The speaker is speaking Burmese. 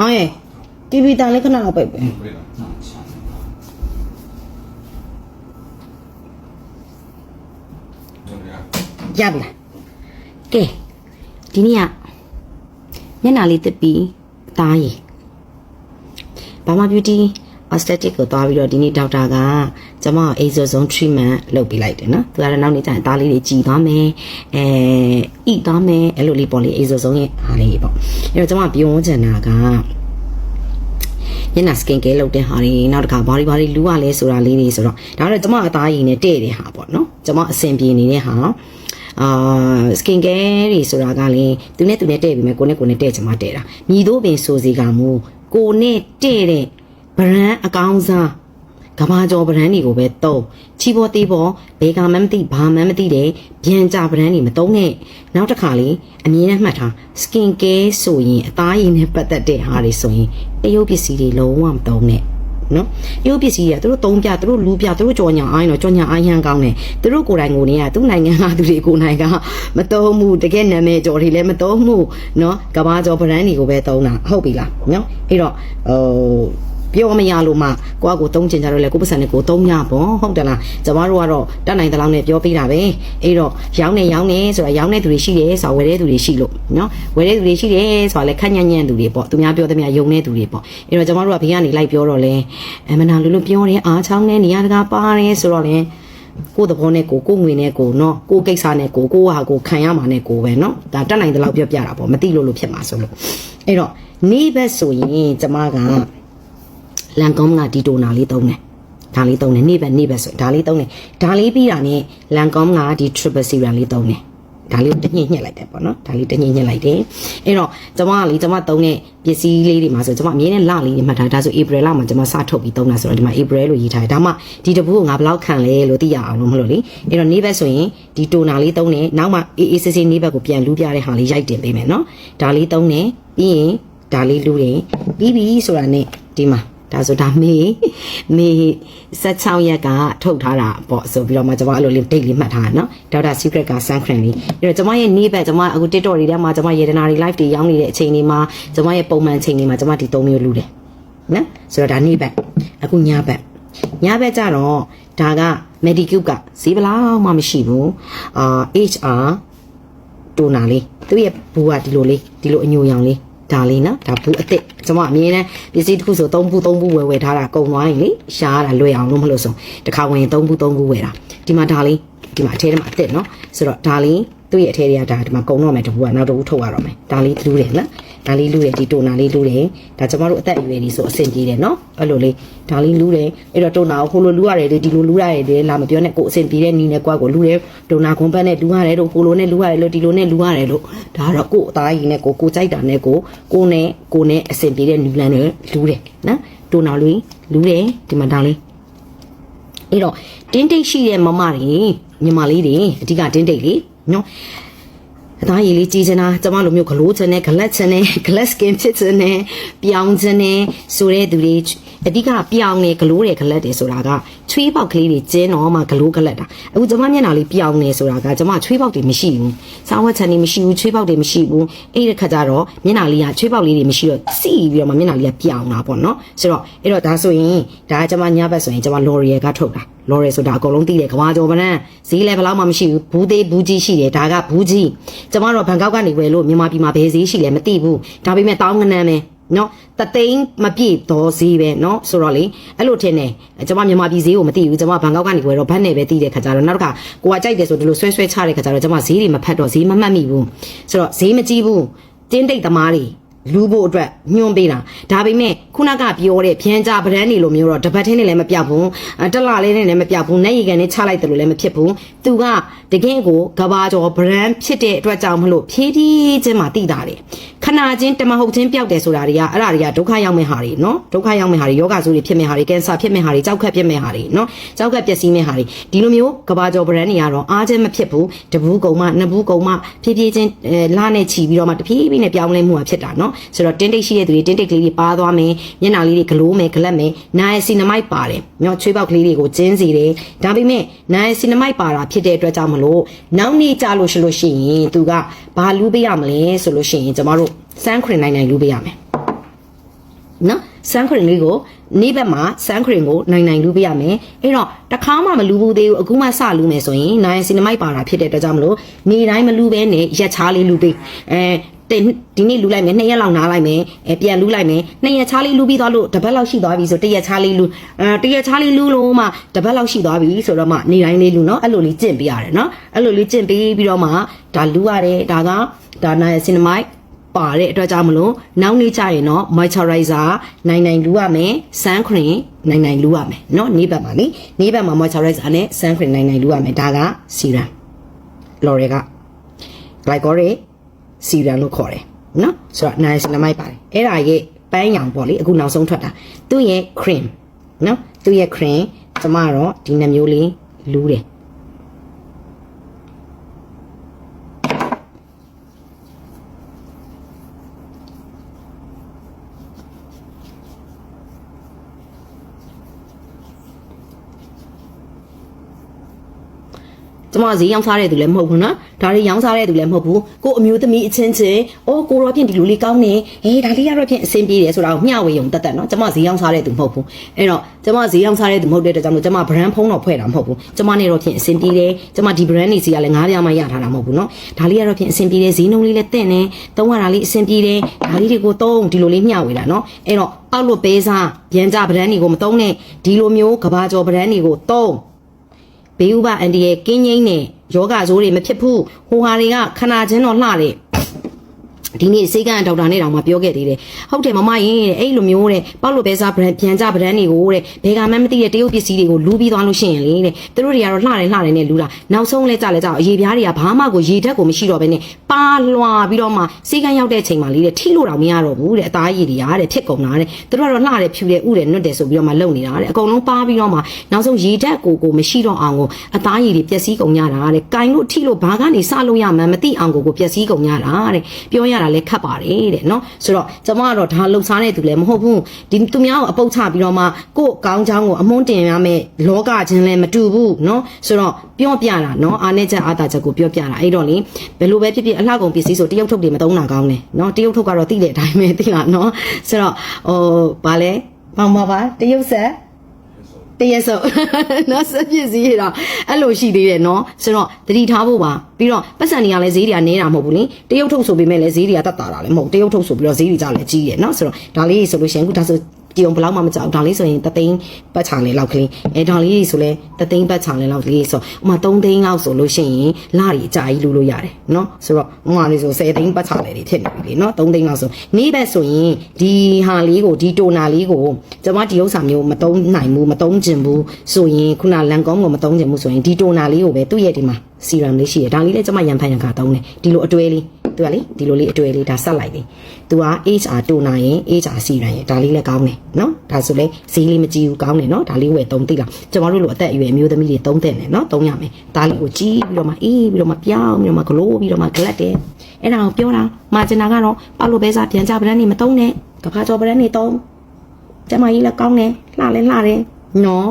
မောင်ရယ် TV တန်လေးခဏတော့ပိတ်ပေးရပြီလားကဲဒီနေ့ကမျက်နှာလေးတစ်ပြီးသားရည်ဘာမှ beauty aesthetic ကိုသွားပြီးတော့ဒီနေ့ဒေါက်တာကကျွန်မအိဇိုဆုံး treatment လုပ်ပေးလိုက်တယ်နော်သူကတော့နောက်နေ့ကျရင်တားလေးတွေကြည်သွားမယ်အဲဣသွားမယ်အဲ့လိုလေးပေါ့လေအိဇိုဆုံးရဲ့ဟာလေးပေါ့အဲ့တော့ကျွန်မပြောချင်တာကညနာ skin care လုပ်တဲ့ဟာတွေနောက်တစ်ခါဘာတွေဘာတွေလူရလဲဆိုတာလေးတွေဆိုတော့ဒါတော့ကျမအသားရည်နဲ့တဲ့တဲ့ဟာပေါ့နော်ကျမအဆင်ပြေနေတဲ့ဟာအာ skin care တွေဆိုတာကလည်းသူနဲ့သူနဲ့တဲ့ပြီမဲ့ကိုနဲ့ကိုနဲ့တဲ့ကျမတဲ့တာမြည်တို့ပင်ဆိုစီကမူကိုနဲ့တဲ့တဲ့ brand အကောင်းစားကဘာကျော် brand တွေကိုပဲတုံးချီပေါ်သေးပေါ်ဘေကမှမသိဘာမှမသိတဲ့ပြန်ကြ brand တွေမတုံးနဲ့နောက်တစ်ခါလေးအမြင်နဲ့မှတ်ထား skin care ဆိုရင်အသားရည်နဲ့ပတ်သက်တဲ့ဟာတွေဆိုရင်တရုပ်ပစ္စည်းတွေလုံးဝမတုံးနဲ့နော်တရုပ်ပစ္စည်းတွေကသူတို့သုံးပြသူတို့လူပြသူတို့ကြော်ညာအိုင်းတော့ကြော်ညာအိုင်းဟန်ကောင်းတယ်သူတို့ကိုယ်တိုင်ကိုယ်နေကသူ့နိုင်ငံကသူတွေကိုယ်နိုင်ကမတုံးမှုတကယ်နာမည်ကြော်တွေလည်းမတုံးမှုနော်ကဘာကျော် brand တွေကိုပဲတုံးတာဟုတ်ပြီလားနော်အဲ့တော့ဟို ပြောမရလို့မှကိုကကိုတုံးချင်ကြတော့လေကိုပတ်စံနဲ့ကိုတုံးညပေါ့ဟုတ်တယ်လားကျမတို့ကတော့တတ်နိုင်တဲ့လောက်နဲ့ပြောပေးတာပဲအဲ့တော့ရောင်းနေရောင်းနေဆိုတာရောင်းတဲ့သူတွေရှိတယ်ဆိုတာဝယ်တဲ့သူတွေရှိလို့နော်ဝယ်တဲ့သူတွေရှိတယ်ဆိုတာလေခက်ညံ့ညံ့သူတွေပေါ့သူများပြောသမျှယုံတဲ့သူတွေပေါ့အဲ့တော့ကျမတို့ကဘေးကနေလိုက်ပြောတော့လေအမနာလူလူပြောတယ်အားချောင်းနေနေရာတကာပါတယ်ဆိုတော့လေကိုယ်သဘောနဲ့ကိုကိုငွေနဲ့ကိုနော်ကိုကိစ္စနဲ့ကိုကိုဟာကိုခံရမှာနဲ့ကိုပဲနော်ဒါတတ်နိုင်တဲ့လောက်ပြောပြတာပေါ့မသိလို့လို့ဖြစ်မှာဆိုလို့အဲ့တော့နေ့ဘက်ဆိုရင်ကျမက လန်ကောင်းကဒီတိုနာလေးသုံးတယ်ဒါလေးသုံးတယ်နေ့ဘက်နေ့ဘက်ဆိုဒါလေးသုံးတယ်ဒါလေးပြီးတာနဲ့လန်ကောင်းကဒီ triple serum လေးသုံးတယ်ဒါလေးကိုတညှိညှက်လိုက်တယ်ပေါ့နော်ဒါလေးတညှိညှက်လိုက်တယ်အဲ့တော့ကျွန်မကလေကျွန်မသုံးတဲ့ပစ္စည်းလေးတွေမှာဆိုကျွန်မအမြဲတမ်းလလေးတွေမှတ်ထားဒါဆို April လမှာကျွန်မစထုတ်ပြီးသုံးတာဆိုတော့ဒီမှာ April လို့ရေးထားတယ်ဒါမှဒီတပူကိုငါဘယ်လောက်ခံလဲလို့သိရအောင်လို့မလို့လေအဲ့တော့နေ့ဘက်ဆိုရင်ဒီတိုနာလေးသုံးတယ်နောက်မှအေးအေးဆေးဆေးနေ့ဘက်ကိုပြန်လူပြတဲ့ဟာလေးရိုက်တင်ပေးမယ်နော်ဒါလေးသုံးတယ်ပြီးရင်ဒါလေးလူတယ်ပြီးပြီဆိုတာနဲ့ဒီမှာ ဒါဆိုဒါမေမေ16ရက်ကထုတ်ထားတာပေါ့ဆိုပြီးတော့မှကျွန်မအဲ့လိုလေး date လေးမှတ်ထားတာเนาะဒေါက်တာ secret က sun cream လေးအဲ့တော့ကျွန်မရဲ့နေ့ဘက်ကျွန်မအခု TikTok တွေထဲမှာကျွန်မရေဒနာတွေ live တွေရောင်းနေတဲ့အချိန်တွေမှာကျွန်မရဲ့ပုံမှန်အချိန်တွေမှာကျွန်မဒီ3မျိုးလူတယ်နော်ဆိုတော့ဒါနေ့ဘက်အခုညဘက်ညဘက်ကျတော့ဒါက medicube ကဈေးဘလောက်မှမရှိဘူးအာ HR တိုနာလေးသူ့ရဲ့ဘူကဒီလိုလေးဒီလိုအညိုရောင်လေးဒါလေးနော်ဒါဘူးအစ်စ် ကျွန်မအမြင်နဲ့ပစ္စည်းတစ်ခုဆို3ဘူး3ဘူးဝယ်ဝယ်ထားတာကုန်သွားရင်လေရှားရတာလွယ်အောင်လို့မလို့ဆိုတစ်ခါဝင်3ဘူး3ဘူးဝယ်တာဒီမှာဒါလေးဒီမှာအထဲထဲမှာအစ်စ်နော်ဆိုတော့ဒါလေးသူ့ရဲ့အထဲတွေကဒါဒီမှာကုန်တော့မယ်တဘူးကနောက်တဘူးထုတ်ရတော့မယ်ဒါလေးလူးတယ်နော် ဒါလေးလူးတယ်ဒီတိုနာလေးလူးတယ်ဒါကျွန်တော်တို့အသက်အရွယ်ကြီးဆိုအဆင်ပြေတယ်နော်အဲ့လိုလေးဒါလေးလူးတယ်အဲ့တော့တိုနာကိုဟိုလိုလူးရတယ်လေဒီလိုလူးရတယ်လေလာမပြောနဲ့ကိုအဆင်ပြေတဲ့နီးနဲ့ကွာကိုလူးတယ်တိုနာခွန်ပတ်နဲ့လူးရတယ်လို့ဟိုလိုနဲ့လူးရတယ်လို့ဒီလိုနဲ့လူးရတယ်လို့ဒါကတော့ကိုအသားကြီးနဲ့ကိုကိုကြိုက်တာနဲ့ကိုကိုနဲ့ကိုနဲ့အဆင်ပြေတဲ့နူလန်နဲ့လူးတယ်နော်တိုနာလူးလူးတယ်ဒီမှာဒါလေးအဲ့တော့တင်းတိတ်ရှိတဲ့မမတွေညီမလေးတွေအဓိကတင်းတိတ်လေနော် အသားရည်လေးကြီးချင်တာကျမလိုမျိုးဂလိုးချင်တဲ့ဂလက်ချင်တဲ့ glass skin ဖြစ်ချင်တဲ့ပြောင်းချင်တဲ့ဆိုတဲ့သူတွေအဓိကပြောင်းနေဂလိုးတယ်ဂလက်တယ်ဆိုတာကချွေးပေါက်ကလေးတွေကျင်းတော့မှဂလိုးဂလက်တာအခုကျမမျက်နှာလေးပြောင်းနေဆိုတာကကျမချွေးပေါက်တွေမရှိဘူးစားဝတ်ချန်တွေမရှိဘူးချွေးပေါက်တွေမရှိဘူးအဲ့ဒီခါကျတော့မျက်နှာလေးကချွေးပေါက်လေးတွေမရှိတော့စီပြီးတော့မှမျက်နှာလေးကပြောင်းတာပေါ့နော်ဆိုတော့အဲ့တော့ဒါဆိုရင်ဒါကကျမညဘက်ဆိုရင်ကျမ L'Oreal ကထုတ်တာ လော်ရဲဆိုတာအကုန်လုံးသိတယ်ကဘာကျော်ဗနန်းဈေးလည်းဘယ်လောက်မှမရှိဘူးဘူးသေးဘူးကြီးရှိတယ်ဒါကဘူးကြီးကျမတို့ဘန်ကောက်ကနေဝယ်လို့မြန်မာပြည်မှာဘယ်ဈေးရှိလဲမသိဘူးဒါပေမဲ့တောင်းငနန်းပဲနော်တသိန်းမပြည့်တော့ဈေးပဲနော်ဆိုတော့လေအဲ့လိုထင်တယ်ကျမမြန်မာပြည်ဈေးကိုမသိဘူးကျမဘန်ကောက်ကနေဝယ်တော့ဘတ်နဲ့ပဲသိတဲ့ခါကျတော့နောက်တစ်ခါကိုကကြိုက်တယ်ဆိုဒီလိုဆွဲဆွဲချတဲ့ခါကျတော့ကျမဈေးတွေမဖတ်တော့ဈေးမမှတ်မိဘူးဆိုတော့ဈေးမကြည့်ဘူးတင်းတိတ်သမားတွေ လူဖို့အတွက်ညွှန်ပေးတာဒါပေမဲ့ခုနကပြောတဲ့ဖြန်းကြဗရန်နေလိုမျိုးတော့တပတ်ထင်းနေလည်းမပြောက်ဘူးအတက်လာလေးနဲ့လည်းမပြောက်ဘူးနိုင်ရီကန်နဲ့ချလိုက်တယ်လို့လည်းမဖြစ်ဘူးသူကတကယ်ကိုကဘာကျော်ဗရန်ဖြစ်တဲ့အတွက်ကြောင့်မလို့ဖြည်းဖြည်းချင်းမှတိတာတယ်ခနာချင်းတမဟုတ်ချင်းပြောက်တယ်ဆိုတာတွေကအဲ့ဒါတွေကဒုက္ခရောက်မဲ့ဟာတွေနော်ဒုက္ခရောက်မဲ့ဟာတွေယောဂဆိုးတွေဖြစ်မဲ့ဟာတွေကင်ဆာဖြစ်မဲ့ဟာတွေကြောက်ခက်ဖြစ်မဲ့ဟာတွေနော်ကြောက်ခက်ပျက်စီးမဲ့ဟာတွေဒီလိုမျိုးကဘာကျော်ဗရန်တွေကတော့အားချင်းမဖြစ်ဘူးတဘူးကုံမနှစ်ဘူးကုံမဖြည်းဖြည်းချင်းအဲလာနဲ့ချီပြီးတော့မှတဖြည်းဖြည်းနဲ့ပြောင်းလဲမှုကဖြစ်တာနော်ဆိုတော့တင်းတိတ်ရှိတဲ့သူတွေတင်းတိတ်ကလေးတွေပါသွားမယ်မျက်နှာလေးတွေဂလိုးမယ်ဂလက်မယ်နားရဲ့စီနမိုက်ပါတယ်ညောချွေးပေါက်ကလေးတွေကိုကျင်းစီတယ်ဒါပေမဲ့နားရဲ့စီနမိုက်ပါတာဖြစ်တဲ့အတွက်ကြောင့်မလို့နောက်နေ့ကြာလို့ရှိလို့ရှိရင်သူကဘာလူးပေးရမလဲဆိုလို့ရှိရင်ကျမတို့စမ်းခရင်နိုင်နိုင်လူးပေးရမယ်နော်စမ်းခရင်လေးကိုနေ့ဘက်မှာစမ်းခရင်ကိုနိုင်နိုင်လူပေးရမယ်အဲ့တော့တခါမှမလူဘူးသေးဘူးအခုမှစလူမယ်ဆိုရင်နိုင်စီနမိုက်ပါတာဖြစ်တဲ့အတွက်ကြောင့်မလို့နေတိုင်းမလူဘဲနဲ့ရက်ချားလေးလူပေးအဲတင် ဒီနေ့လူလိုက်မယ်နှစ်ရက်လောက်နားလိုက်မယ်အဲပြန်လူလိုက်မယ်နှစ်ရက်ချားလေးလူပြီးသွားလို့တစ်ပတ်လောက်ရှိသွားပြီဆိုတစ်ရက်ချားလေးလူအဲတစ်ရက်ချားလေးလူလို့မှတစ်ပတ်လောက်ရှိသွားပြီဆိုတော့မှနေတိုင်းလေးလူနော်အဲ့လိုလေးကျင့်ပေးရတယ်နော်အဲ့လိုလေးကျင့်ပေးပြီးတော့မှဒါလူရတယ်ဒါကဒါနိုင်စီနမိုက် ပါတဲ့အတွက်ကြောင့်မလို့နောက်နေ့ကျရင်တော့ moisturizer နိုင်နိုင်လူရမယ် sun cream နိုင်နိုင်လူရမယ်เนาะနေ့ဘက်မှာလေနေ့ဘက်မှာ moisturizer နဲ့ sun cream နိုင်နိုင်လူရမယ်ဒါက serum L'Oreal က glycolic စီရန်လို့ခေါ်တယ်နော်ဆိုတော့ niacinamide ပါတယ်အဲ့ဒါရဲ့ပန်းရောင်ပေါ့လေအခုနောက်ဆုံးထွက်တာသူ့ရဲ့ cream နော်သူ့ရဲ့ cream ကျမတော့ဒီနှမျိုးလေးလူးတယ် ကျမဈေးရောင်းစားတဲ့သူလည်းမဟုတ်ဘူးနော်ဒါတွေရောင်းစားတဲ့သူလည်းမဟုတ်ဘူးကိုအမျိုးသမီးအချင်းချင်းအော်ကိုတော့ဖြင့်ဒီလိုလေးကောင်းနေဟေးဒါလေးကတော့ဖြင့်အဆင်ပြေတယ်ဆိုတာကိုမျှဝေရုံတက်တက်နော်ကျမဈေးရောင်းစားတဲ့သူမဟုတ်ဘူးအဲ့တော့ကျမဈေးရောင်းစားတဲ့သူမဟုတ်တဲ့အတွက်ကြောင့်မို့ကျမ brand ဖုန်းတော့ဖွဲ့တာမဟုတ်ဘူးကျမနဲ့တော့ဖြင့်အဆင်ပြေတယ်ကျမဒီ brand နေစီကလည်းငားပြားမှရထားတာမဟုတ်ဘူးနော်ဒါလေးကတော့ဖြင့်အဆင်ပြေတယ်ဈေးနှုန်းလေးလည်းတင့်တယ်သုံးရတာလေးအဆင်ပြေတယ်ဒါလေးတွေကိုသုံးဒီလိုလေးမျှဝေတာနော်အဲ့တော့အောက်လို့ပေးစားပြန်ကြ brand တွေကိုမသုံးနဲ့ဒီလိုမျိုးကဘာကျော် brand တွေကိုသုံး ဘေးဥပအန်ဒီရဲ့ကင်းငိမ့်နဲ့ယောဂဇိုးတွေမဖြစ်ဘူးဟိုဟာတွေကခနာချင်းတော့လှတယ် ဒီနေ့စေကန်ဒေါက်တာနဲ့တောင်မှပြောခဲ့သေးတယ်ဟုတ်တယ်မမရင်တဲ့အဲ့လိုမျိုးတဲ့ပေါ့လို့ပဲစား brand ပြန်ကြ brand တွေကိုတဲ့ဘယ်ကမှမသိတဲ့တရုတ်ပစ္စည်းတွေကိုလူပြီးသွားလို့ရှိရင်လေတဲ့သူတို့တွေကတော့လှတယ်လှတယ်နဲ့လူတာနောက်ဆုံးလဲကြလဲကြအရေးပြားတွေကဘာမှကိုရေဓာတ်ကိုမရှိတော့ဘဲနဲ့ပါလွာပြီးတော့မှစေကန်ရောက်တဲ့ချိန်မှာလေးတဲ့ထိလို့တော့မရတော့ဘူးတဲ့အသားရည်တွေကတဲ့ဖြစ်ကုန်တာတဲ့သူတို့ကတော့လှတယ်ဖြူတယ်ဥတယ်နွတ်တယ်ဆိုပြီးတော့မှလုံနေတာတဲ့အကုန်လုံးပါပြီးတော့မှနောက်ဆုံးရေဓာတ်ကိုကိုမရှိတော့အောင်ကိုအသားရည်တွေပျက်စီးကုန်ကြတာတဲ့ကင်လို့ထိလို့ဘာကနေစလို့ရမှန်းမသိအောင်ကိုကိုပျက်စီးကုန်ကြတာတဲ့ပြောရတာလဲခက်ပါတယ်တဲ့နော်ဆိုတော့ကျမကတော့ဒါလှုပ်ရှားနေသူလည်းမဟုတ်ဘူးဒီသူများကိုအပုတ်ချပြီးတော့မှကို့ကောင်းချောင်းကိုအမွန်းတင်ရမယ်လောကချင်းလည်းမတူဘူးနော်ဆိုတော့ပြောပြတာနော်အားနေချက်အားတာချက်ကိုပြောပြတာအဲ့တော့လေဘယ်လိုပဲဖြစ်ဖြစ်အလှကုန်ပစ္စည်းဆိုတရုတ်ထုတ်တွေမသုံးတာကောင်းတယ်နော်တရုတ်ထုတ်ကတော့သိတဲ့အတိုင်းပဲသိလားနော်ဆိုတော့ဟိုဗာလဲမောင်မပါတရုတ်ဆက် တရက်စုံနော်စပစ္စည်းရတော့အဲ့လိုရှိသေးတယ်နော်ဆိုတော့တတိထားဖို့ပါပြီးတော့ပတ်စံတွေကလည်းဈေးတွေကနေတာမဟုတ်ဘူးလေတရုတ်ထုတ်ဆိုပေမဲ့လည်းဈေးတွေကတက်တာတာလည်းမဟုတ်တရုတ်ထုတ်ဆိုပြီးတော့ဈေးတွေကြလည်းကြီးတယ်နော်ဆိုတော့ဒါလေးဆိုလို့ရှိရင်အခုဒါဆို ဒီအောင်ဘယ်လောက်မှမကြောက်ဒါလေးဆိုရင်တသိန်းပတ်ချာလေလောက်ကလေးအဲဒါလေးဆိုလဲတသိန်းပတ်ချာလေလောက်ကလေးဆိုဥမာ3သိန်းလောက်ဆိုလို့ရှိရင်လတွေအကြာကြီးလူလို့ရတယ်နော်ဆိုတော့ဥမာလေးဆို10သိန်းပတ်ချာလေတွေဖြစ်နေပြီလေနော်3သိန်းလောက်ဆိုနေ့ဘက်ဆိုရင်ဒီဟာလေးကိုဒီတိုနာလေးကိုကျွန်မဒီဥစ္စာမျိုးမသုံးနိုင်ဘူးမသုံးကျင်ဘူးဆိုရင်ခုနလန်ကောင်းကိုမသုံးကျင်ဘူးဆိုရင်ဒီတိုနာလေးကိုပဲသူ့ရဲ့ဒီမှာစီရမ်လေးရှိရဒါလေးလည်းကျွန်မရန်ဖန်ရန်ခါသုံးတယ်ဒီလိုအတွဲလေး သူကလေဒီလိုလေးအတွဲလေးဒါဆက်လိုက်တယ်သူက HR တိုနာရင် HR စီရန်ရင်ဒါလေးလည်းကောင်းတယ်နော်ဒါဆိုလဲဈေးလေးမကြီးဘူးကောင်းတယ်နော်ဒါလေးဝယ်သုံးသိလားကျွန်တော်တို့လိုအသက်အရွယ်အမျိုးသမီးတွေသုံးတဲ့တယ်နော်သုံးရမယ်ဒါလေးကိုကြီးပြီးတော့မှအေးပြီးတော့မှပြောင်းပြီးတော့မှဂလိုးပြီးတော့မှဂလက်တယ်အဲ့ဒါကိုပြောတာမာဂျင်နာကတော့ပါလို့ပဲစားပြန်ကြပန်းနေမသုံးနဲ့ကဘာကျော်ပန်းနေသုံးကျမကြီးလည်းကောင်းတယ်လှလဲလှတယ်နော်